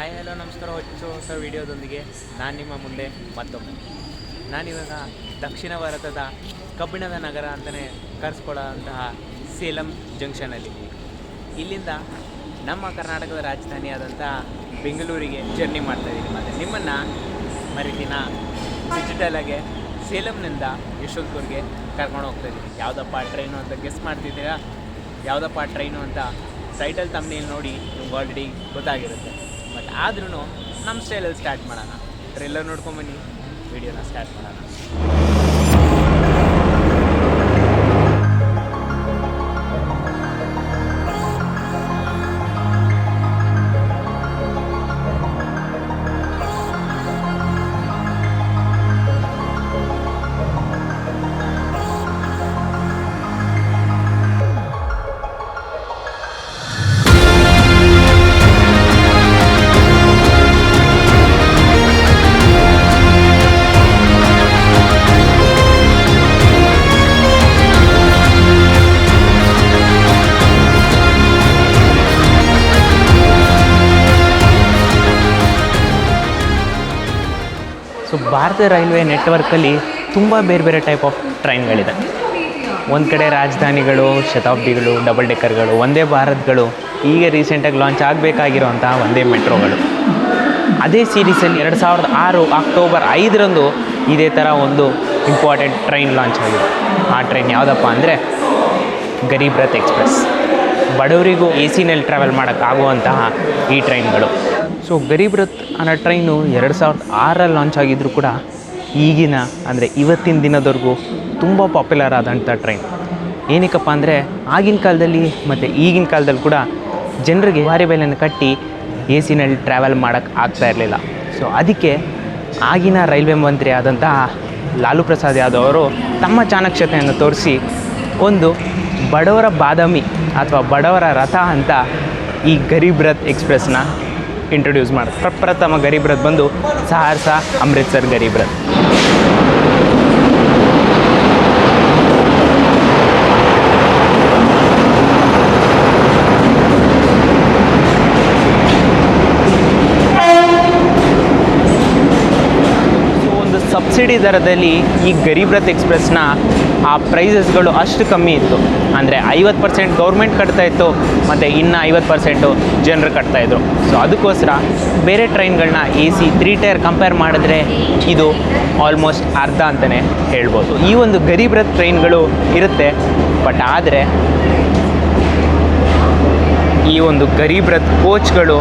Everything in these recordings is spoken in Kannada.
ಹಾಯ್ ಹಲೋ ನಮಸ್ಕಾರ. ಹೊಚ್ಚು ಹೊಸ ವಿಡಿಯೋದೊಂದಿಗೆ ನಾನು ನಿಮ್ಮ ಮುಂದೆ ಮತ್ತೊಮ್ಮೆ. ನಾನಿವಾಗ ದಕ್ಷಿಣ ಭಾರತದ ಕಬ್ಬಿಣದ ನಗರ ಅಂತಲೇ ಕರೆಸ್ಕೊಳ್ಳೋಂತಹ ಸೇಲಂ ಜಂಕ್ಷನಲ್ಲಿದ್ದೀನಿ ಇಲ್ಲಿಂದ ನಮ್ಮ ಕರ್ನಾಟಕದ ರಾಜಧಾನಿಯಾದಂತಹ ಬೆಂಗಳೂರಿಗೆ ಜರ್ನಿ ಮಾಡ್ತಾ ಇದ್ದೀನಿ. ಮತ್ತು ನಿಮ್ಮನ್ನು ಮರಿದಿನ ಡಿಜಿಟಲಾಗೆ ಸೇಲಂನಿಂದ ಯಶವಂತಪುರ್ಗೆ ಕರ್ಕೊಂಡು ಹೋಗ್ತಾ ಇದ್ದೀನಿ. ಯಾವುದಪ್ಪ ಟ್ರೈನು ಅಂತ ಗೆಸ್ ಮಾಡ್ತಿದ್ದೀರಾ? ಯಾವುದಪ್ಪ ಟ್ರೈನು ಅಂತ ಟೈಟಲ್ ತಮ್ಮನೇಲಿ ನೋಡಿ ನಿಮ್ಗೆ ಆಲ್ರೆಡಿ ಗೊತ್ತಾಗಿರುತ್ತೆ. ಆದ್ರೂ ನಮ್ಮ ಸ್ಟೈಲಲ್ಲಿ ಸ್ಟಾರ್ಟ್ ಮಾಡೋಣ. ಟ್ರೆಲ್ಲರ್ ನೋಡ್ಕೊಂಬನ್ನಿ ವಿಡಿಯೋನ ಸ್ಟಾರ್ಟ್ ಮಾಡೋಣ. ಭಾರತೀಯ ರೈಲ್ವೆ ನೆಟ್ವರ್ಕಲ್ಲಿ ತುಂಬ ಬೇರೆ ಬೇರೆ ಟೈಪ್ ಆಫ್ ಟ್ರೈನ್ಗಳಿದೆ ಒಂದು ಕಡೆ ರಾಜಧಾನಿಗಳು, ಶತಾಬ್ದಿಗಳು ಡಬಲ್ ಡೆಕ್ಕರ್ಗಳು ಒಂದೇ ಭಾರತ್ಗಳು ಈಗ ರೀಸೆಂಟಾಗಿ ಲಾಂಚ್ ಆಗಬೇಕಾಗಿರುವಂತಹ ಒಂದೇ ಮೆಟ್ರೋಗಳು. ಅದೇ ಸೀರೀಸಲ್ಲಿ ಎರಡು ಸಾವಿರದ ಆರು ಅಕ್ಟೋಬರ್ ಐದರಂದು ಇದೇ ಥರ ಒಂದು ಇಂಪಾರ್ಟೆಂಟ್ ಟ್ರೈನ್ ಲಾಂಚ್ ಆಗಿದೆ. ಆ ಟ್ರೈನ್ ಯಾವುದಪ್ಪ ಅಂದರೆ ಗರೀಬ್ ರಥ್ ಎಕ್ಸ್ಪ್ರೆಸ್. ಬಡವರಿಗೂ ಎ ಸಿನಲ್ಲಿ ಟ್ರಾವೆಲ್ ಮಾಡೋಕ್ಕಾಗುವಂತಹ ಈ ಟ್ರೈನ್ಗಳು ಸೊ ಗರೀಬ್ ರಥ್ ಅನ್ನೋ ಟ್ರೈನು ಎರಡು ಸಾವಿರದ ಆರಲ್ಲಿ ಲಾಂಚ್ ಆಗಿದ್ದರೂ ಕೂಡ ಈಗಿನ, ಅಂದರೆ ಇವತ್ತಿನ ದಿನದವರೆಗೂ ತುಂಬ ಪಾಪ್ಯುಲರ್ ಆದಂಥ ಟ್ರೈನ್ ಏನಕ್ಕಪ್ಪ ಅಂದರೆ ಆಗಿನ ಕಾಲದಲ್ಲಿ ಮತ್ತು ಈಗಿನ ಕಾಲದಲ್ಲಿ ಕೂಡ ಜನರಿಗೆ ಭಾರಿ ಬೆಲೆಯನ್ನು ಕಟ್ಟಿ ಎ ಸಿನಲ್ಲಿ ಟ್ರಾವೆಲ್ ಮಾಡೋಕ್ಕೆ ಆಗ್ತಾ ಇರಲಿಲ್ಲ. ಸೊ ಅದಕ್ಕೆ ಆಗಿನ ರೈಲ್ವೆ ಮಂತ್ರಿ ಆದಂತಹ ಲಾಲು ಪ್ರಸಾದ್ ಯಾದವ್ ಅವರು ತಮ್ಮ ಚಾಣಕ್ಷತೆಯನ್ನು ತೋರಿಸಿ ಒಂದು ಬಡವರ ಬಾದಾಮಿ ಅಥವಾ ಬಡವರ ರಥ ಅಂತ ಈ ಗರೀಬ್ ರಥ್ ಎಕ್ಸ್ಪ್ರೆಸ್ನ ಇಂಟ್ರೊಡ್ಯೂಸ್ ಮಾಡಿದ್ರು ಪ್ರಪ್ರಥಮ ಗರೀಬ್ ರಥ್ ಬಂದು ಸಹರ್ಸಾ ಅಮೃತ್ಸರ್ ಗರೀಬ್ ರಥ್. ಸೊ ಒಂದು ಸಬ್ಸಿಡಿ ದರದಲ್ಲಿ ಈ ಗರೀಬ್ ರಥ್ ಎಕ್ಸ್ಪ್ರೆಸ್ನ ಆ ಪ್ರೈಸಸ್ಗಳು ಅಷ್ಟು ಕಮ್ಮಿ ಇತ್ತು. ಅಂದರೆ ಐವತ್ತು ಪರ್ಸೆಂಟ್ ಗೌರ್ಮೆಂಟ್ ಕಟ್ತಾ ಇತ್ತು, ಮತ್ತು ಇನ್ನು ಐವತ್ತು ಪರ್ಸೆಂಟು ಜನರು ಕಟ್ತಾಯಿದ್ರು ಸೊ ಅದಕ್ಕೋಸ್ಕರ ಬೇರೆ ಟ್ರೈನ್ಗಳನ್ನ A C three tier compare ಮಾಡಿದ್ರೆ ಇದು ಆಲ್ಮೋಸ್ಟ್ ಅರ್ಧ ಅಂತಲೇ ಹೇಳ್ಬೋದು. ಈ ಒಂದು ಗರೀಬ್ ರಥ್ ಟ್ರೈನ್ಗಳು ಇರುತ್ತೆ ಬಟ್ ಆದರೆ ಈ ಒಂದು ಗರೀಬ್ ರಥ್ ಕೋಚ್ಗಳು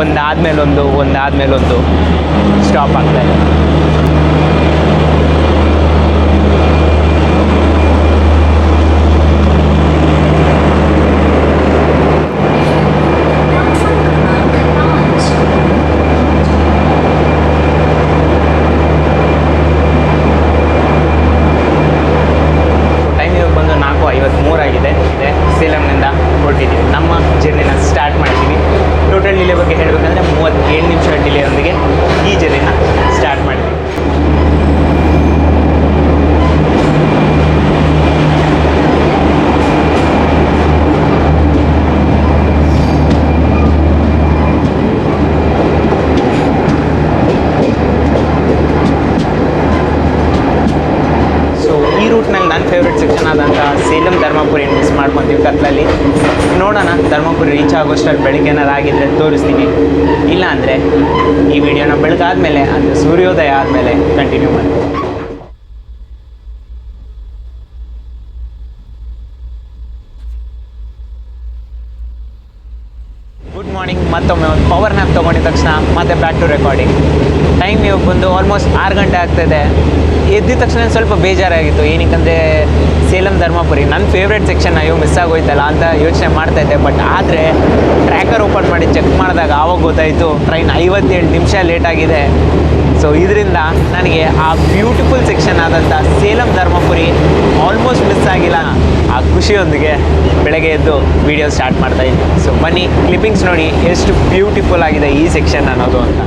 ಒಂದಾದ ಮೇಲೊಂದು ಒಂದಾದ ಮೇಲೊಂದು ಸ್ಟಾಪ್ ಟೈಮ್ ಇವಾಗ ಬಂದು ನಾಲ್ಕು ಐವತ್ತ್ಮೂರಾಗಿದೆ ಇದೆ ಸೇಲಂನಿಂದ ಹೊರಟಿದ್ದೀವಿ ನಮ್ಮ ಜರ್ನಿನ ಸ್ಟಾರ್ಟ್ ಮಾಡಿದ್ದೀವಿ ಟೋಟಲ್ ಡಿಲೇ ಬಗ್ಗೆ ಹೇಳಬೇಕಂದ್ರೆ ಮೂವತ್ತೇಳು ನಿಮಿಷ ಡಿಲೇಯೊಂದಿಗೆ ಈ ಜರ್ನಿನ ಸ್ಟಾರ್ಟ್ ಮಾಡಿದ್ದೀವಿ ಸೊ ಈ ರೂಟ್ನಲ್ಲಿ ನನ್ನ ಫೇವ್ರೆಟ್ ಸೆಕ್ಷನ್ ಆದಂಥ ಸೇಲಂ ಧರ್ಮಪುರಿ ಮಿಸ್ ಮಾಡ್ಕೊತೀವಿ ಕತ್ಲಲ್ಲಿ ನೋಡೋಣ. ಧರ್ಮಪುರಿ ರೀಚ್ ಆಗೋಷ್ಟರಲ್ಲಿ ಬೆಳಿಗ್ಗೆ ಏನಾರು ಆಗಿದ್ರೆ ತೋರಿಸ್ತೀನಿ. ಇಲ್ಲ ಅಂದರೆ ಈ ವಿಡಿಯೋನ ಬೆಳಗಾದ್ಮೇಲೆ ಅಂದರೆ ಸೂರ್ಯೋದಯ ಆದಮೇಲೆ ಕಂಟಿನ್ಯೂ ಮಾಡ್ತೀನಿ. ಗುಡ್ ಮಾರ್ನಿಂಗ್ ಮತ್ತೊಮ್ಮೆ ಒಂದು ಪವರ್ ನ್ಯಾಪ್ ತೊಗೊಂಡಿದ ತಕ್ಷಣ ಮತ್ತೆ ಬ್ಯಾಕ್ ಟು ರೆಕಾರ್ಡಿಂಗ್ ಟೈಮ್ ಇವಾಗ ಬಂದು ಆಲ್ಮೋಸ್ಟ್ ಆರು ಗಂಟೆ ಆಗ್ತಾಯಿದೆ ಎದ್ದಿದ ತಕ್ಷಣ ಸ್ವಲ್ಪ ಬೇಜಾರಾಗಿತ್ತು. ಏನಕ್ಕಂದರೆ ಸೇಲಂ ಧರ್ಮಪುರಿ. ನನ್ನ ಫೇವ್ರೇಟ್ ಸೆಕ್ಷನ್ ಅಯ್ಯೋ ಮಿಸ್ ಆಗೋಯ್ತಲ್ಲ ಅಂತ ಯೋಚನೆ ಮಾಡ್ತಾ ಇದ್ದೆ. ಬಟ್ ಆದರೆ ಟ್ರ್ಯಾಕರ್ ಓಪನ್ ಮಾಡಿ ಚೆಕ್ ಮಾಡಿದಾಗ ಆವಾಗ ಗೊತ್ತಾಯಿತು ಟ್ರೈನ್ ಐವತ್ತೇಳು ನಿಮಿಷ ಲೇಟ್ ಆಗಿದೆ. ಸೊ ಇದರಿಂದ ನನಗೆ ಆ ಬ್ಯೂಟಿಫುಲ್ ಸೆಕ್ಷನ್ ಆದಂಥ ಸೇಲಂ ಧರ್ಮಪುರಿ ಆಲ್ಮೋಸ್ಟ್ ಮಿಸ್ ಆಗಿಲ್ಲ. ಆ ಖುಷಿಯೊಂದಿಗೆ ಬೆಳಗ್ಗೆ ಎದ್ದು ವಿಡಿಯೋ ಸ್ಟಾರ್ಟ್ ಮಾಡ್ತಾ ಇದ್ದೀನಿ ಸೊ ಬನ್ನಿ ಕ್ಲಿಪ್ಪಿಂಗ್ಸ್ ನೋಡಿ ಎಷ್ಟು ಬ್ಯೂಟಿಫುಲ್ ಆಗಿದೆ ಈ ಸೆಕ್ಷನ್ ಅನ್ನೋದು ಅಂತ.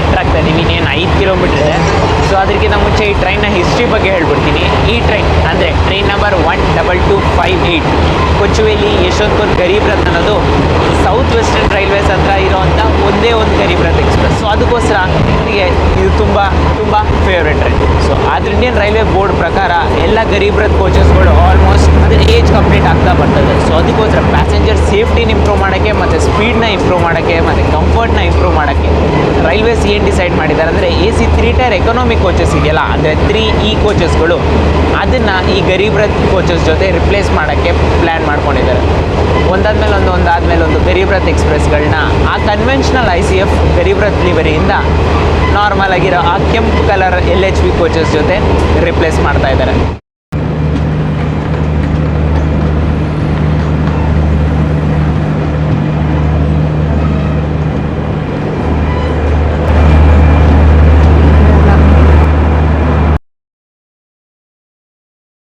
ಎಂಟ್ರ್ ಆಗ್ತಾ ಇದ್ದೀವಿ ಇನ್ನೇನು ಐದು ಕಿಲೋಮೀಟರ್ ಇದೆ. ಸೊ ಅದಕ್ಕಿಂತ ಮುಂಚೆ ಈ ಟ್ರೈನ್ನ ಹಿಸ್ಟ್ರಿ ಬಗ್ಗೆ ಹೇಳ್ಬಿಡ್ತೀನಿ. ಈ ಟ್ರೈನ್ ಅಂದರೆ train number one double two five eight Kochuveli, Yeshwantpur, Garib Rath ಅನ್ನೋದು ಸೌತ್ ವೆಸ್ಟರ್ನ್ ರೈಲ್ವೇಸ್ ಹತ್ರ ಇರೋವಂಥ ಒಂದೇ ಒಂದು ಗರೀಬ್ ರಥ್ ಎಕ್ಸ್ಪ್ರೆಸ್ ಸೊ ಅದಕ್ಕೋಸ್ಕರ ನನಗೆ ಇದು ತುಂಬ ತುಂಬ ಫೇವ್ರೆಟ್ ಟ್ರೈನ್ ಸೊ ಆದ್ರೆ ಇಂಡಿಯನ್ ರೈಲ್ವೆ ಬೋರ್ಡ್ ಪ್ರಕಾರ ಎಲ್ಲ ಗರೀಬ್ ರಥ್ ಕೋಚಸ್ಗಳು ಆಲ್ಮೋಸ್ಟ್ ಅದರ ಏಜ್ ಕಂಪ್ಲೀಟ್ ಆಗ್ತಾ ಬರ್ತದೆ. ಸೊ ಅದಕ್ಕೋಸ್ಕರ ಪ್ಯಾಸೆಂಜರ್ ಸೇಫ್ಟಿನ ಇಂಪ್ರೂವ್ ಮಾಡೋಕ್ಕೆ ಮತ್ತು ಸ್ಪೀಡ್ನ ಇಂಪ್ರೂವ್ ಮಾಡೋಕ್ಕೆ ಮತ್ತು ಕಂಫರ್ಟ್ನ ಇಂಪ್ರೂವ್ ಮಾಡೋಕ್ಕೆ ರೈಲ್ವೇಸ್ ಏನು ಡಿಸೈಡ್ ಮಾಡಿದ್ದಾರೆ. ಅಂದರೆ A C three tier economic coaches ಇದೆಯಲ್ಲ, ಅಂದರೆ ತ್ರೀ ಇ ಕೋಚಸ್ಗಳು ಅದನ್ನು ಈ ಗರೀಬ್ ರಥ್ ಕೋಚಸ್ ಜೊತೆ ರಿಪ್ಲೇಸ್ ಮಾಡೋಕ್ಕೆ ಪ್ಲ್ಯಾನ್ ಮಾಡ್ಕೊಂಡಿದ್ದಾರೆ. ಒಂದಾದ್ಮೇಲೆ ಒಂದು ಒಂದಾದ್ಮೇಲೆ ಒಂದು ಗರೀಬ್ ರಥ್ ಎಕ್ಸ್ಪ್ರೆಸ್ಗಳನ್ನ ಆ conventional I C F Garib Rath ಲಿವರಿಯಿಂದ normal ಆಗಿರೋ ಆ ಕೆಂಪು colour L H B coaches ಜೊತೆ ರಿಪ್ಲೇಸ್ ಮಾಡ್ತಾ ಇದ್ದಾರೆ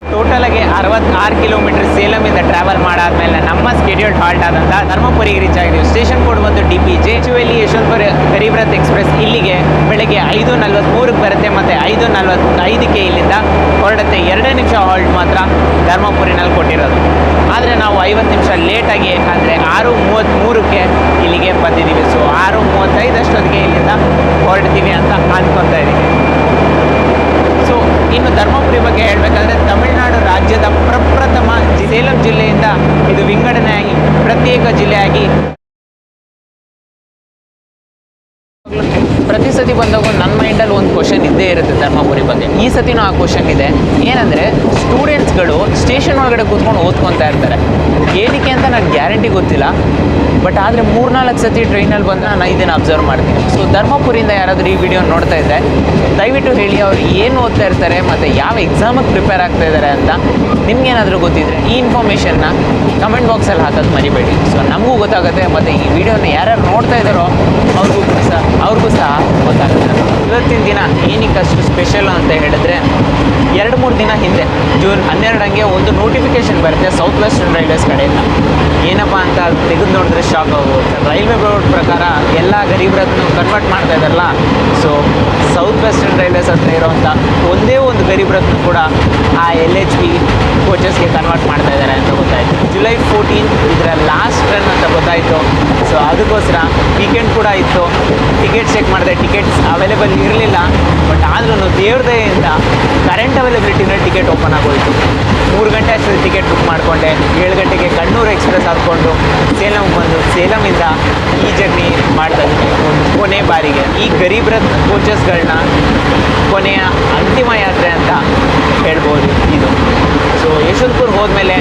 ಟೋಟಲ್ ಆಗಿ ಅರವತ್ತಾರು ಕಿಲೋಮೀಟರ್ ಸೇಲಮಿಂದ ಮಾಡಾದ್ಮೇಲೆ ನಮ್ಮ ಸ್ಕೆಡ್ಯೂಲ್ಡ್ ಹಾಲ್ಟ್ ಆದಂಥ ಧರ್ಮಪುರಿಗೆ ರೀಚ್ ಆಗಿದ್ದೀವಿ ಸ್ಟೇಷನ್ ಕೋಡ್ ಮತ್ತು ಡಿ ಪಿ ಜೆ ಚುವೆಲ್ಲಿ ಯಶವಂತಪುರ ಗರೀಬ್ ರಥ್ ಎಕ್ಸ್ಪ್ರೆಸ್ ಇಲ್ಲಿಗೆ ಬೆಳಗ್ಗೆ ಐದು ನಲ್ವತ್ತ್ಮೂರಕ್ಕೆ ಬರುತ್ತೆ ಮತ್ತೆ ಐದು ನಲ್ವತ್ತೈದಕ್ಕೆ ಇಲ್ಲಿಂದ ಹೊರಡುತ್ತೆ. ಎರಡೇ ನಿಮಿಷ ಹಾಲ್ಟ್ ಮಾತ್ರ ಧರ್ಮಪುರಿನಲ್ಲಿ ಕೊಟ್ಟಿರೋದು. ಆದರೆ ನಾವು ಐವತ್ತು ನಿಮಿಷ ಲೇಟಾಗಿ ಅಂದರೆ ಆರು ಮೂವತ್ತ್ಮೂರಕ್ಕೆ ಇಲ್ಲಿಗೆ ಬಂದಿದ್ದೀವಿ. ಸೊ ಆರು ಮೂವತ್ತೈದಷ್ಟೊತ್ತಿಗೆ ಇಲ್ಲಿಂದ ಹೊರಡ್ತೀವಿ ಅಂತ ಅಂದ್ಕೊತಾ ಇದ್ದೀವಿ. ಸೊ ಇನ್ನು ಧರ್ಮಪುರಿ ಬಗ್ಗೆ ಹೇಳಬೇಕಾದ್ರೆ ತಮಿಳುನಾಡು ರಾಜ್ಯದ ಪ್ರಪ್ರಥಮ ಜಿ- ಸೇಲಂ ಜಿಲ್ಲೆಯಿಂದ ಇದು ವಿಂಗಡಣೆಯಾಗಿ ಪ್ರತ್ಯೇಕ ಜಿಲ್ಲೆಯಾಗಿ ಪ್ರತಿ ಸತಿ ಬಂದಾಗ ನನ್ನ ಮೈಂಡಲ್ಲಿ ಒಂದು ಕ್ವಶನ್ ಇದ್ದೇ ಇರುತ್ತೆ ಧರ್ಮಪುರಿ ಬಗ್ಗೆ. ಈ ಸತಿನೂ ಆ ಕ್ವಶನ್ ಇದೆ. ಏನಂದರೆ ಸ್ಟೂಡೆಂಟ್ಸ್ಗಳು ಸ್ಟೇಷನ್ ಒಳಗಡೆ ಕೂತ್ಕೊಂಡು ಓದ್ಕೊತಾ ಇರ್ತಾರೆ. ಏನಕ್ಕೆ ಅಂತ ನನಗೆ ಗ್ಯಾರಂಟಿ ಗೊತ್ತಿಲ್ಲ. ಬಟ್ ಆದರೆ ಮೂರ್ನಾಲ್ಕು ಸತಿ ಟ್ರೈನಲ್ಲಿ ಬಂದರೆ ನಾನು ಇದನ್ನು ಅಬ್ಸರ್ವ್ ಮಾಡ್ತೀನಿ. ಸೊ ಧರ್ಮಪುರಿಯಿಂದ ಯಾರಾದರೂ ಈ ವಿಡಿಯೋ ನೋಡ್ತಾ ಇದ್ದರೆ ದಯವಿಟ್ಟು ಹೇಳಿ ಅವ್ರು ಏನು ಓದ್ತಾ ಇರ್ತಾರೆ ಮತ್ತು ಯಾವ ಎಕ್ಸಾಮಿಗೆ ಪ್ರಿಪೇರ್ ಆಗ್ತಾ ಇದ್ದಾರೆ ಅಂತ ನಿಮ್ಗೇನಾದರೂ ಗೊತ್ತಿದ್ರೆ ಈ ಇನ್ಫಾರ್ಮೇಷನ್ನ ಕಮೆಂಟ್ ಬಾಕ್ಸಲ್ಲಿ ಹಾಕೋದು ಮರಿಬೇಡಿ. ಸೊ ನಮಗೂ ಗೊತ್ತಾಗುತ್ತೆ ಮತ್ತು ಈ ವಿಡಿಯೋನ ಯಾರ್ಯಾರು ನೋಡ್ತಾ ಇದ್ದಾರೋ ಅವ್ರಿಗೂ ಸಹ ಅವ್ರಿಗೂ ಸಹ ಗೊತ್ತಾಗುತ್ತೆ. ಇವತ್ತಿನ ದಿನ ಏನಕ್ಕೆ ಅಷ್ಟು ಸ್ಪೆಷಲ್ ಅಂತ ಹೇಳಿದ್ರೆ ಎರಡು ಮೂರು ದಿನ ಹಿಂದೆ, ಜೂನ್ ಹನ್ನೆರಡಂಗೆ ಒಂದು ನೋಟಿಫಿಕೇಶನ್ ಬರುತ್ತೆ ಸೌತ್ ವೆಸ್ಟರ್ನ್ ರೈಲ್ವೇಸ್ ಕಡೆಯಿಂದ. ಏನಪ್ಪ ಅಂತ ತೆಗೆದು ನೋಡಿದ್ರೆ ಶಾಕ್ ಆಗುತ್ತೆ ರೈಲ್ವೆ ಬೋರ್ಡ್ ಪ್ರಕಾರ ಎಲ್ಲ ಗರೀಬ್ ರಥ್ನು ಕನ್ವರ್ಟ್ ಮಾಡ್ತಾ ಇದ್ದಾರಲ್ಲ ಸೊ ಸೌತ್ ವೆಸ್ಟರ್ನ್ ರೈಲ್ವೇಸ್ ಹತ್ರ ಇರೋವಂಥ ಒಂದೇ ಒಂದು ಗರೀಬ್ ರಥ್ನು ಕೂಡ ಆ ಎಲ್ ಎಚ್ ಪಿ ಕೋಚಸ್ಗೆ ಕನ್ವರ್ಟ್ ಮಾಡ್ತಾ ಇದ್ದಾರೆ ಅಂತ ಗೊತ್ತಾಯಿತು. ಜುಲೈ ಫೋರ್ಟೀನ್ ಇದರ ಲಾಸ್ಟ್ ರನ್ ಅಂತ ಗೊತ್ತಾಯಿತು. ಸೊ ಅದಕ್ಕೋಸ್ಕರ ವೀಕೆಂಡ್ ಕೂಡ ಇತ್ತು. ಟಿಕೆಟ್ ಚೆಕ್ ಮಾಡಿದೆ. ಟಿಕೆಟ್ಸ್ ಅವೈಲೇಬಲ್ ಇರಲಿಲ್ಲ. ಬಟ್ ಆದ್ರೂ ಅಂತ ಕರೆಂಟ್ ಅವೈಲಬಿಲಿಟಿನಲ್ಲಿ ಟಿಕೆಟ್ ಓಪನ್ ಆಗೋಯಿತು. ಮೂರು ಗಂಟೆ ಅಷ್ಟರಲ್ಲಿ ಟಿಕೆಟ್ ಬುಕ್ ಮಾಡಿಕೊಂಡೆ. ಏಳು ಗಂಟೆಗೆ ಕಣ್ಣೂರು ಎಕ್ಸ್ಪ್ರೆಸ್ ಹತ್ಕೊಂಡು ಸೇಲಂ ಬಂದು ಸೇಲಮಿಂದ ಈ ಜರ್ನಿ ಮಾಡ್ತಾ ಒಂದು ಕೊನೆ ಬಾರಿಗೆ. ಈ ಗರೀಬ್ ರಥ್ ಕೋಚಸ್ಗಳನ್ನ ಕೊನೆಯ ಅಂತಿಮ ಯಾತ್ರೆ ಅಂತ ಹೇಳ್ಬೋದು ಇದು. ಸೊ ಯಶವಂತಪುರ್ ಹೋದ್ಮೇಲೆ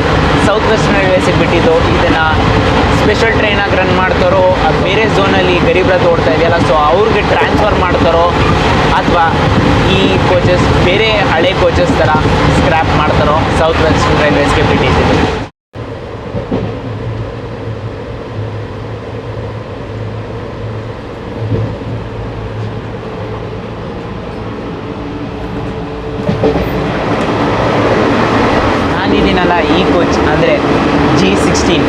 ಸೌತ್ ವೆಸ್ಟರ್ನ್ ರೈಲ್ವೇಸಿಗೆ ಬಿಟ್ಟಿದ್ದು ಇದನ್ನು ಸ್ಪೆಷಲ್ ಟ್ರೈನಾಗಿ ರನ್ ಝೋನಲ್ಲಿ ಗರೀಬ್ ರಥ್ ಓಡ್ತಾ ಇದೆಯಲ್ಲ? ಸೊ ಅವ್ರಿಗೆ ಟ್ರಾನ್ಸ್ಫರ್ ಮಾಡ್ತಾರೋ ಅಥವಾ ಈ ಕೋಚಸ್ ಬೇರೆ ಹಳೆ ಕೋಚಸ್ ಥರ ಸ್ಕ್ರ್ಯಾಪ್ ಮಾಡ್ತಾರೋ? ಸೌತ್ ವೆಸ್ಟರ್ನ್ ರೈಲ್ವೇಸ್ಗೆ ಬಿಟ್ಟಿದ್ದು ನಾನಿದ್ದೀನಲ್ಲ ಈ ಕೋಚ್ ಅಂದರೆ ಜಿ ಸಿಕ್ಸ್ಟೀನ್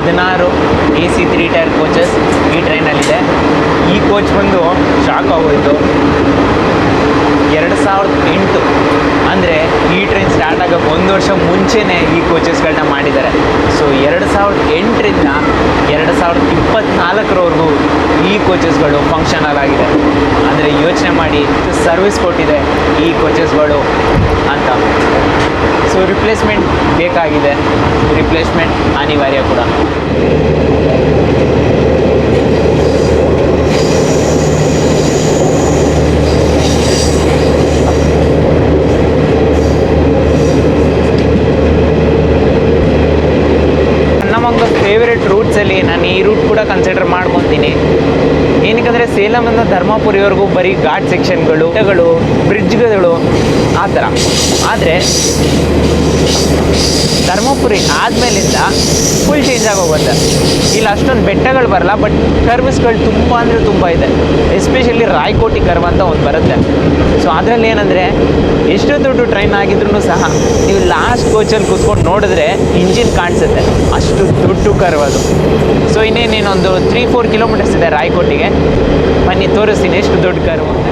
ಹದಿನಾರು A C three tier coaches ಈ ಟ್ರೈನಲ್ಲಿದೆ ಈ ಕೋಚ್ ಬಂದು ಶಾಕ್ ಆಗೋಯ್ತು. ಎರಡು ಸಾವಿರದ ಎಂಟು. ಅಂದರೆ ಈ ಟ್ರೈನ್ ಸ್ಟಾರ್ಟ್ ಆಗೋಕ್ಕೆ ಒಂದು ವರ್ಷ ಮುಂಚೆನೇ ಈ ಕೋಚಸ್ಗಳನ್ನ ಮಾಡಿದ್ದಾರೆ. ಸೊ ಎರಡು ಸಾವಿರದ ಎಂಟರಿಂದ ಎರಡು ಸಾವಿರದ ಇಪ್ಪತ್ತ್ನಾಲ್ಕರವರೆಗೂ ಈ ಕೋಚಸ್ಗಳು ಫಂಕ್ಷನಲ್ ಆಗಿದೆ. ಅಂದರೆ ಯೋಚನೆ ಮಾಡಿ ಸರ್ವಿಸ್ ಕೊಟ್ಟಿದೆ ಈ ಕೋಚಸ್ಗಳು ಅಂತ. ಸೊ ರಿಪ್ಲೇಸ್ಮೆಂಟ್ ಬೇಕಾಗಿದೆ. ರಿಪ್ಲೇಸ್ಮೆಂಟ್ ಅನಿವಾರ್ಯ ಕೂಡ. ನಮ್ಮೊಂದು ಫೇವ್ರೆಟ್ ರೂಟ್ಸಲ್ಲಿ ನಾನು ಈ ರೂಟ್ ಕೂಡ ಕನ್ಸಿಡರ್ ಮಾಡ್ಕೊತೀನಿ. ಏನಕ್ಕಂದರೆ ಸೇಲಮಿಂದ ಧರ್ಮಪುರಿವರೆಗೂ ಬರೀ ಘಾಟ್ ಸೆಕ್ಷನ್ಗಳು ಬ್ರಿಡ್ಜ್ಗಳು, ಆ ಥರ. ಆದರೆ ಧರ್ಮಪುರಿ ಆದಮೇಲಿಂದ ಫುಲ್ ಚೇಂಜ್ ಆಗೋಗುತ್ತೆ. ಇಲ್ಲಿ ಅಷ್ಟೊಂದು ಬೆಟ್ಟಗಳು ಬರಲ್ಲ ಬಟ್ ಕರ್ವ್ಸ್ಗಳು ತುಂಬ ಅಂದರೆ ತುಂಬ ಇದೆ. ಎಸ್ಪೆಷಲಿ ರಾಯ್ಕೋಟಿ ಕರ್ವ್ ಅಂತ ಒಂದು ಬರುತ್ತೆ. ಸೊ ಅದರಲ್ಲಿ ಏನಂದರೆ ಎಷ್ಟು ದೊಡ್ಡ ಟ್ರೈನ್ ಆಗಿದ್ರು ಸಹ ನೀವು ಲಾಸ್ಟ್ ಕೋಚಲ್ಲಿ ಕೂತ್ಕೊಂಡು ನೋಡಿದ್ರೆ ಇಂಜಿನ್ ಕಾಣಿಸುತ್ತೆ. ಅಷ್ಟು ದೊಡ್ಡ ಕರ್ವ್ ಅದು. ಸೊ ಇನ್ನೇನೇನೊಂದು ತ್ರೀ ಫೋರ್ ಕಿಲೋಮೀಟರ್ಸ್ ಇದೆ ರಾಯ್ಕೋಟಿಗೆ. ಬನ್ನಿ ತೋರಿಸ್ತೀನಿ ಎಷ್ಟು ದೊಡ್ಡ ಕರ್ವ್ ಅಂತ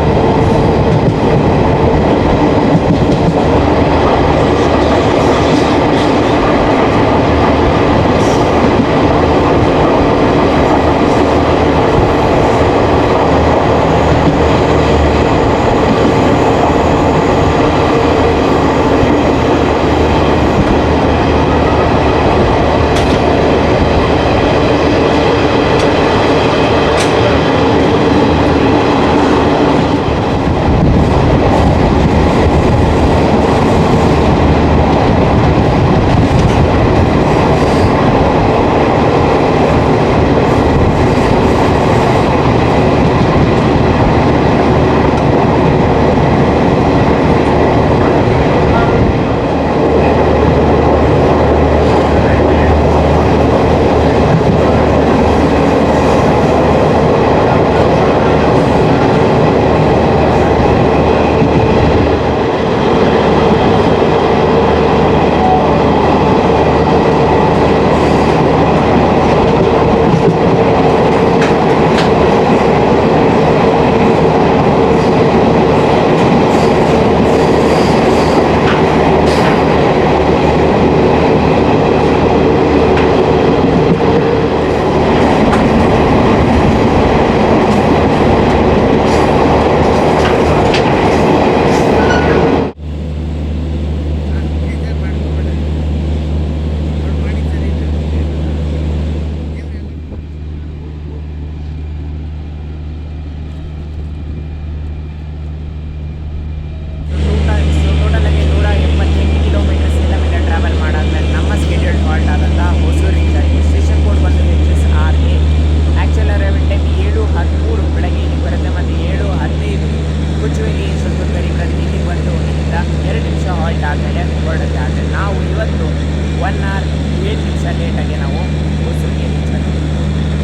ಲೇಟಾಗಿ ನಾವು ಹೊಸೂರಿಗೆ ರೀಚ್ ಆಗ್ತೀವಿ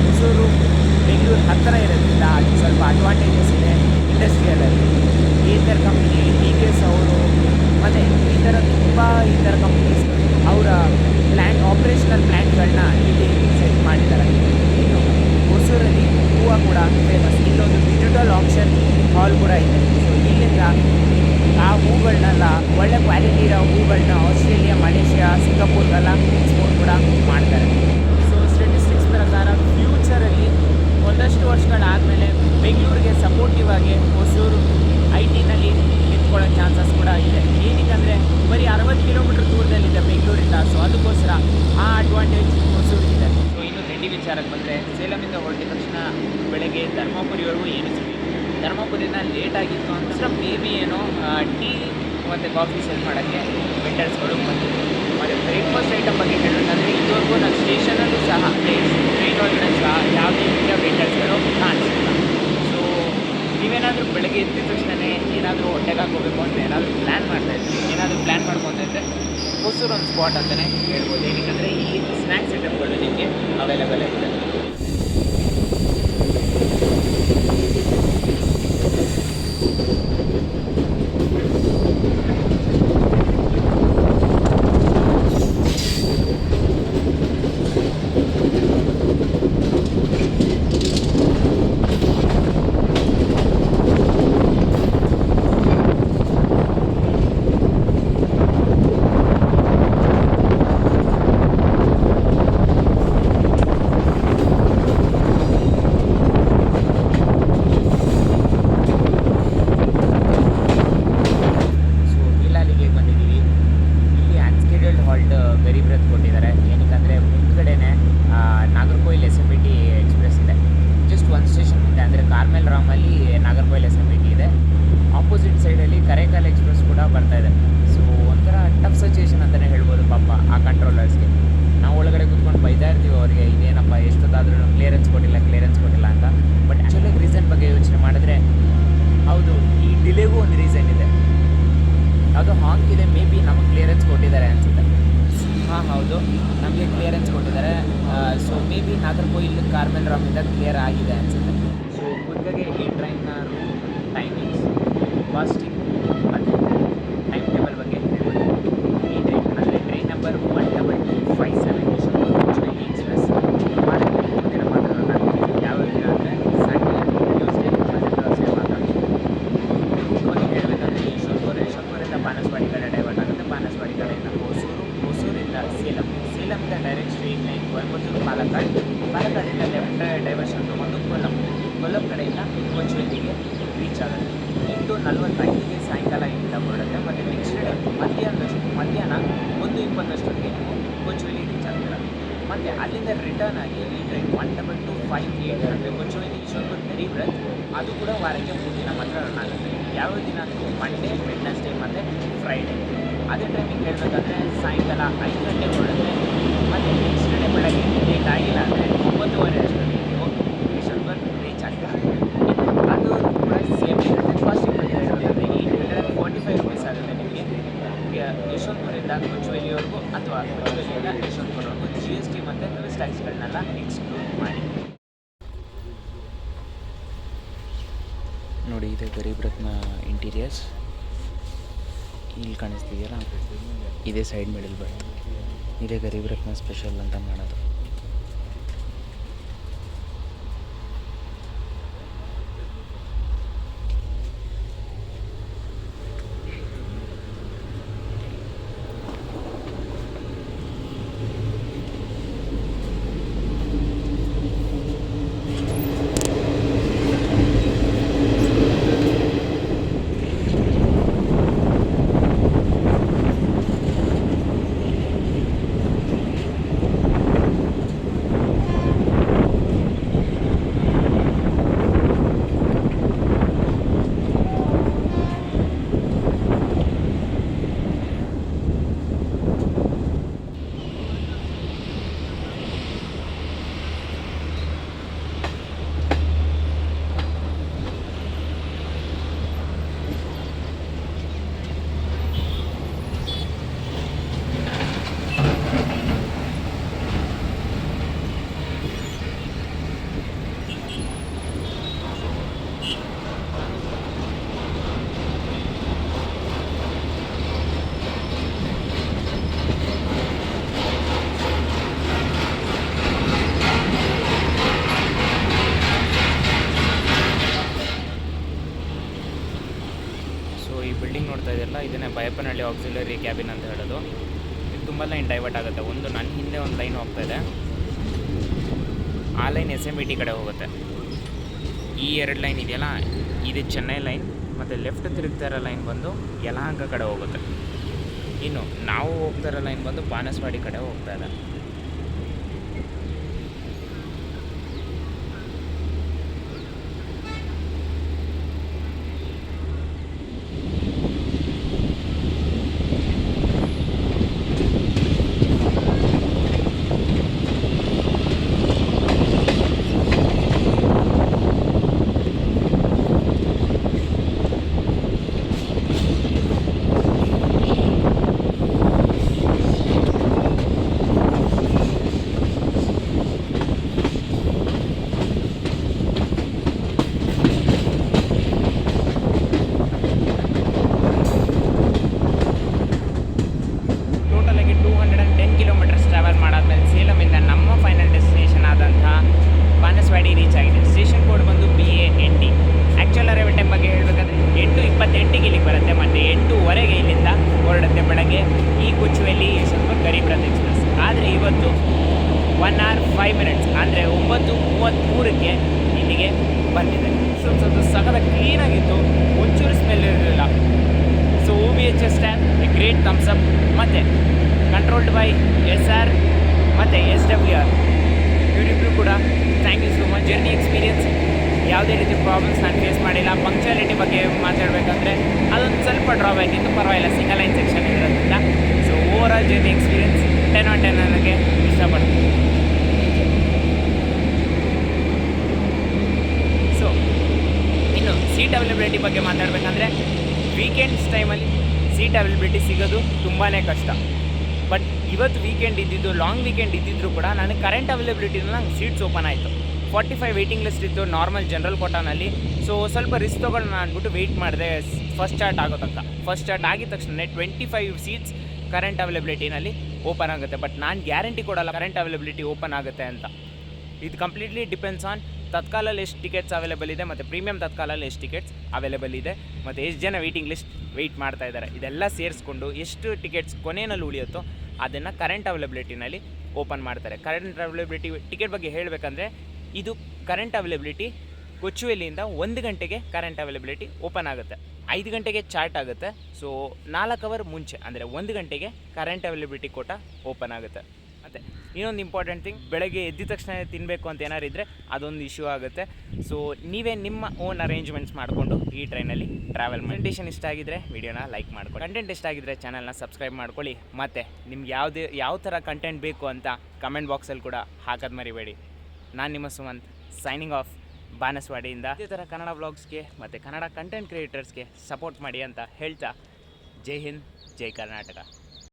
ಹೊಸೂರು ಬೆಂಗಳೂರು ಹತ್ತಿರ ಇರೋದ್ರಿಂದ ಅದು ಸ್ವಲ್ಪ ಅಡ್ವಾಂಟೇಜಸ್ ಇದೆ ಇಂಡಸ್ಟ್ರಿಯಲಲ್ಲಿ ಈ ಥರ ಕಂಪ್ನಿ ಡಿ ಕೆ ಎಸ್ ಅವರು ಮತ್ತು ಈ ಥರ ತುಂಬ ಈ ಥರ ಕಂಪ್ನೀಸ್ ಅವರ ಪ್ಲ್ಯಾಂಟ್ ಆಪ್ರೇಷನಲ್ ಪ್ಲ್ಯಾಂಟ್ಗಳನ್ನ ಇಲ್ಲಿ ಸೆಟ್ ಮಾಡಿದ್ದಾರೆ. ಇನ್ನು ಹೊಸೂರಲ್ಲಿ ಹೂವು ಕೂಡ ಫೇಮಸ್ ಇಲ್ಲೊಂದು ಡಿಜಿಟಲ್ ಆಪ್ಷನ್ ಹಾಲ್ ಕೂಡ ಇದೆ. ಸೊ ಇಲ್ಲಿಂದ ಆ ಹೂಗಳನ್ನೆಲ್ಲ ಒಳ್ಳೆ ಕ್ವಾಲಿಟಿ ಇರೋ ಹೂಗಳನ್ನ ಆಸ್ಟ್ರೇಲಿಯಾ, ಮಲೇಷ್ಯಾ ಸಿಂಗಾಪುರ್ಗೆಲ್ಲ ಎಕ್ಸ್ಪೋರ್ಟ್ ಕೂಡ ಮಾಡ್ತಾರೆ. ಸೊ ಸ್ಟೆಟಿಸ್ಟಿಕ್ಸ್ ಪ್ರಕಾರ ಫ್ಯೂಚರಲ್ಲಿ ಒಂದಷ್ಟು ವರ್ಷಗಳಾದಮೇಲೆ ಬೆಂಗಳೂರಿಗೆ ಸಪೋರ್ಟಿವ್ ಆಗಿ ಹೊಸೂರು ಐ ಟಿನಲ್ಲಿ ನಿಂತ್ಕೊಳ್ಳೋ ಚಾನ್ಸಸ್ ಕೂಡ ಇದೆ. ಏನಕ್ಕೆ ಬರೀ ಅರವತ್ತು ಕಿಲೋಮೀಟರ್ ದೂರದಲ್ಲಿದೆ ಬೆಂಗಳೂರಿಂದ. ಸೊ ಅದಕ್ಕೋಸ್ಕರ ಆ ಅಡ್ವಾಂಟೇಜ್ ಹೊಸೂರಿಗಿದೆ ಸೊ ಇನ್ನು ತಿಂಡಿ ವಿಚಾರಕ್ಕೆ ಬಂದರೆ ಸೇಲಮಿಂದ ಹೊರಟಿದ ತಕ್ಷಣ ಬೆಳಗ್ಗೆ ಧರ್ಮಪುರಿವರೆಗೂ ಏನು ಸಿಗಲಿಲ್ಲ ಧರ್ಮಪುರಿನ ಲೇಟ್ ಆಗಿತ್ತು ಅಂತಂದ್ರೆ ಮೇ ಬಿ ಏನೋ ಟೀ ಮತ್ತು ಕಾಫಿ ಸೇಲ್ ಮಾಡೋಕ್ಕೆ ವೆಂಡರ್ಸ್ಗಳು ಬಂದಿತ್ತು ಮತ್ತು ಬ್ರೇಕ್ಫಾಸ್ಟ್ ಐಟಮ್ ಬಗ್ಗೆ ಹೇಳಬೇಕಂದ್ರೆ ಇದುವರೆಗೂ ನಾನು ಸ್ಟೇಷನಲ್ಲೂ ಸಹ ಟ್ರೈನ್ ಒಳಗಡೆ ಸಹ ಯಾವುದೇ ರೀತಿಯ ವೆಂಡರ್ಸ್ಗಳು ಕಾಣಿಸಿಲ್ಲ. ಸೊ ನೀವೇನಾದರೂ ಬೆಳಗ್ಗೆ ಎದ್ದಿದ ತಕ್ಷಣವೇ ಏನಾದರೂ ಹೊಟ್ಟೆಗೆ ಹಾಕೋಬೇಕು ಅಂತ ಏನಾದರೂ ಪ್ಲ್ಯಾನ್ ಮಾಡ್ತಾ ಇದ್ರಿ? ಏನಾದರೂ ಪ್ಲ್ಯಾನ್ ಮಾಡ್ಕೊತಾ ಇದ್ದರೆ ಹೊಸೂರು ಒಂದು ಸ್ಪಾಟ್ ಅಂತಲೇ ಹೇಳ್ಬೋದು. ಏನಕ್ಕೆ ಇಲ್ಲಿ ಸ್ನ್ಯಾಕ್ಸ್ ಐಟಮ್ಗಳು ನಿಮಗೆ ಅವೈಲೇಬಲ್ ಆಗಿದೆ. ಯಾವುದು ಹಾಂಗ್ ಇದೆ ಮೇ ಬಿ ನಮಗೆ ಕ್ಲಿಯರೆನ್ಸ್ ಕೊಟ್ಟಿದ್ದಾರೆ ಅನಿಸುತ್ತೆ. ಹಾಂ, ಹೌದು. ನಮಗೆ ಕ್ಲಿಯರೆನ್ಸ್ ಕೊಟ್ಟಿದ್ದಾರೆ. ಸೊ ಮೇ ಬಿ ನಾಗರ್ಕೋಯಿಲ್ ಕಾರ್ಮೆಲ್ ರಾಮಿಂದ ಕ್ಲಿಯರ್ ಆಗಿದೆ ಅನಿಸುತ್ತೆ. ಸೊ ಕ್ವಿಕ್ಕಾಗಿ ಈ ಟ್ರೈನ್ನ ರೂಟ್ ಇಲ್ಲಿ ಕಾಣಿಸ್ತಿದೆಯಲ್ಲ? ಇದೇ ಸೈಡ್ ಮಿಡಲ್ ಬರ್ತ್. ಇದೇ ಗರೀಬ್ ರತ್ನ ಸ್ಪೆಷಲ್ ಅಂತ ಮಾಡೋದು. ಲೈನ್ ಡೈವರ್ಟ್ ಆಗುತ್ತೆ. ಒಂದು ನನ್ನ ಹಿಂದೆ ಒಂದು ಲೈನ್ ಹೋಗ್ತಾ ಇದೆ. ಆ line S M B T ಕಡೆ ಹೋಗುತ್ತೆ. ಈ ಎರಡು ಲೈನ್ ಇದೆಯಲ್ಲ? ಇದು ಚೆನ್ನೈ ಲೈನ್, ಮತ್ತು ಲೆಫ್ಟ್ ತಿರುಗ್ತಾ ಇರೋ ಲೈನ್ ಬಂದು ಯಲಹಂಕ ಕಡೆ ಹೋಗುತ್ತೆ. ಇನ್ನು ನಾವು ಹೋಗ್ತಾ ಇರೋ ಲೈನ್ ಬಂದು ಬಾನಸವಾಡಿ ಕಡೆ ಹೋಗ್ತಾ ಇದೆ. ಜರ್ನಿ ಎಕ್ಸ್ಪೀರಿಯನ್ಸ್ ಯಾವುದೇ ರೀತಿ ಪ್ರಾಬ್ಲಮ್ಸ್ ನಾನು ಫೇಸ್ ಮಾಡಿಲ್ಲ. ಪಂಕ್ಚುಯಾಲಿಟಿ ಬಗ್ಗೆ ಮಾತಾಡಬೇಕಂದ್ರೆ ಅದೊಂದು ಸ್ವಲ್ಪ ಡ್ರಾಬ್ಯಾಕ್ ಇತ್ತು. ಪರವಾಗಿಲ್ಲ ಸಿಂಗಲ್ ಲೈನ್ ಸೆಕ್ಷನ್ ಇರೋದ್ರಿಂದ. So overall journey experience ten on ten ನನಗೆ ಇಷ್ಟಪಡ್ತೀನಿ. ಸೊ ಇನ್ನು ಸೀಟ್ ಅವೈಲೇಬಿಲಿಟಿ ಬಗ್ಗೆ ಮಾತಾಡಬೇಕಂದ್ರೆ ವೀಕೆಂಡ್ಸ್ ಟೈಮಲ್ಲಿ ಸೀಟ್ ಅವೈಲಬಿಲಿಟಿ ಸಿಗೋದು ತುಂಬಾ ಕಷ್ಟ. ಬಟ್ ಇವತ್ತು ವೀಕೆಂಡ್ ಇದ್ದಿದ್ದು ಲಾಂಗ್ ವೀಕೆಂಡ್ ಇದ್ದಿದ್ದರೂ ಕೂಡ ನನಗೆ ಕರೆಂಟ್ ಅವೈಲಬಿಲಿಟಿನ ನಂಗೆ ಸೀಟ್ಸ್ ಓಪನ್ ಆಯಿತು. ಫಾರ್ಟಿ ಫೈವ್ ವೇಟಿಂಗ್ ಲಿಸ್ಟ್ ಇತ್ತು ನಾರ್ಮಲ್ ಜನರಲ್ ಕೋಟಾನಲ್ಲಿ ಸೊ ಸ್ವಲ್ಪ ರಿಸ್ಕ್ ತೊಗೊಳ್ಳೋಣ ಅಂದ್ಬಿಟ್ಟು ವೆಯ್ಟ್ ಮಾಡಿದೆ. ಫಸ್ಟ್ ಚಾರ್ಟ್ ಆಗೋ ತನಕ ಫಸ್ಟ್ ಚಾರ್ಟ್ ಆಗಿದ ತಕ್ಷಣ ಟ್ವೆಂಟಿ ಫೈವ್ ಸೀಟ್ಸ್ ಕರೆಂಟ್ ಅವೈಲಬಿಲಿಟಿನಲ್ಲಿ ಓಪನ್ ಆಗುತ್ತೆ. ಬಟ್ ನಾನು ಗ್ಯಾರಂಟಿ ಕೊಡಲ್ಲ ಕರೆಂಟ್ ಅವೈಲಬಿಲಿಟಿ ಓಪನ್ ಆಗುತ್ತೆ ಅಂತ. ಇದು ಕಂಪ್ಲೀಟ್ಲಿ ಡಿಪೆಂಡ್ಸ್ ಆನ್ ತತ್ಕಾಲಲ್ಲಿ ಎಷ್ಟು ಟಿಕೆಟ್ಸ್ ಅವೈಲೇಬಲ್ ಇದೆ ಮತ್ತು ಪ್ರೀಮಿಯಂ ತತ್ಕಾಲಲ್ಲಿ ಎಷ್ಟು ಟಿಕೆಟ್ಸ್ ಅವೈಲೇಬಲ್ ಇದೆ ಮತ್ತು ಎಷ್ಟು ಜನ ವೆಯ್ಟಿಂಗ್ ಲಿಸ್ಟ್ ವೆಯ್ಟ್ ಮಾಡ್ತಾ ಇದ್ದಾರೆ. ಇದೆಲ್ಲ ಸೇರಿಸ್ಕೊಂಡು ಎಷ್ಟು ಟಿಕೆಟ್ಸ್ ಕೊನೆಯಲ್ಲಿ ಉಳಿಯುತ್ತೋ ಅದನ್ನು ಕರೆಂಟ್ ಅವೈಲಬಿಲಿಟಿನಲ್ಲಿ ಓಪನ್ ಮಾಡ್ತಾರೆ. ಕರೆಂಟ್ ಅವೈಲಬಿಲಿಟಿ ಟಿಕೆಟ್ ಬಗ್ಗೆ ಹೇಳಬೇಕಂದ್ರೆ ಇದು ಕರೆಂಟ್ ಅವೈಲಬಿಲಿಟಿ ಕೊಚ್ಚುವೆಲಿಯಿಂದ ಒಂದು ಗಂಟೆಗೆ ಕರೆಂಟ್ ಅವೈಲಬಿಲಿಟಿ ಓಪನ್ ಆಗುತ್ತೆ. ಐದು ಗಂಟೆಗೆ ಚಾರ್ಟ್ ಆಗುತ್ತೆ. ಸೊ ನಾಲ್ಕು ಅವರ್ ಮುಂಚೆ, ಅಂದರೆ ಒಂದು ಗಂಟೆಗೆ ಕರೆಂಟ್ ಅವೈಲಬಿಲಿಟಿ ಕೋಟ ಓಪನ್ ಆಗುತ್ತೆ. ಮತ್ತು ಇನ್ನೊಂದು ಇಂಪಾರ್ಟೆಂಟ್ ಥಿಂಗ್ ಬೆಳಗ್ಗೆ ಎದ್ದ ತಕ್ಷಣ ತಿನ್ನಬೇಕು ಅಂತ ಏನಾರು ಇದ್ದರೆ ಅದೊಂದು ಇಶ್ಯೂ ಆಗುತ್ತೆ. ಸೊ ನೀವೇ ನಿಮ್ಮ ಓನ್ ಅರೇಂಜ್ಮೆಂಟ್ಸ್ ಮಾಡಿಕೊಂಡು ಈ ಟ್ರೈನಲ್ಲಿ ಟ್ರಾವೆಲ್ ಪ್ರೆಸೆಂಟೇಷನ್ ಇಷ್ಟ ಆಗಿದ್ರೆ ವಿಡಿಯೋನ ಲೈಕ್ ಮಾಡ್ಕೊಳ್ಳಿ. ಕಂಟೆಂಟ್ ಇಷ್ಟ ಆಗಿದ್ರೆ ಚಾನಲ್ನ ಸಬ್ಸ್ಕ್ರೈಬ್ ಮಾಡ್ಕೊಳ್ಳಿ. ಮತ್ತು ನಿಮ್ಗೆ ಯಾವುದೇ, ಯಾವ ಥರ ಕಂಟೆಂಟ್ ಬೇಕು ಅಂತ ಕಮೆಂಟ್ ಬಾಕ್ಸಲ್ಲಿ ಕೂಡ ಹಾಕೋದು ಮರಿಬೇಡಿ. ನಾನು ನಿಮ್ಮ ಸುಮಂತ್ ಸೈನಿಂಗ್ ಆಫ್ ಬಾನಸ್ವಾಡಿಯಿಂದ. ಇದೇ ಥರ ಕನ್ನಡ ವ್ಲಾಗ್ಸ್ಗೆ ಮತ್ತು ಕನ್ನಡ ಕಂಟೆಂಟ್ ಕ್ರಿಯೇಟರ್ಸ್ಗೆ ಸಪೋರ್ಟ್ ಮಾಡಿ ಅಂತ ಹೇಳ್ತಾ, ಜೈ ಹಿಂದ್, ಜೈ ಕರ್ನಾಟಕ.